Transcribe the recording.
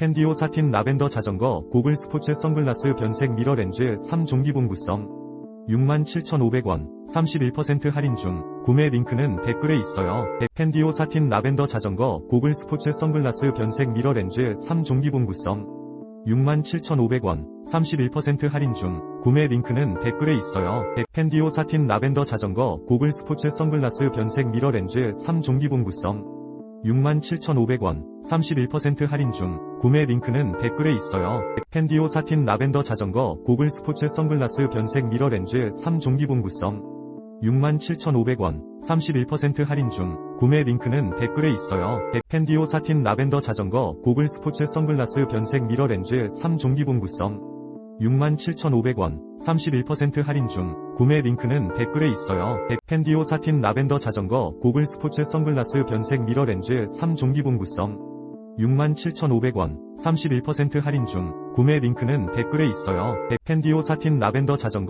펜디오 사틴 라벤더 자전거 고글 스포츠 선글라스 변색 미러 렌즈 3종기 봉구성. 67,500원 31% 할인 중. 구매 링크는 댓글에 있어요. 펜디오 사틴 라벤더 자전거 고글 스포츠 선글라스 변색 미러 렌즈 3종기 봉구성. 67,500원 31% 할인 중. 구매 링크는 댓글에 있어요. 펜디오 사틴 라벤더 자전거 고글 스포츠 선글라스 변색 미러 렌즈 3종기 봉구성 67,500원 31% 할인 중 구매 링크는 댓글에 있어요. 펜디오 사틴 라벤더 자전거 고글 스포츠 선글라스 변색 미러 렌즈 3종기 봉구성 67,500원 31% 할인 중 구매 링크는 댓글에 있어요. 펜디오 사틴 라벤더 자전거 고글 스포츠 선글라스 변색 미러 렌즈 3종기 봉구성 67,500원 31% 할인 중 구매 링크는 댓글에 있어요. 펜디오 사틴 라벤더 자전거 고글 스포츠 선글라스 변색 미러 렌즈 3종기 봉구성 67,500원 31% 할인 중 구매 링크는 댓글에 있어요. 펜디오 사틴 라벤더 자전거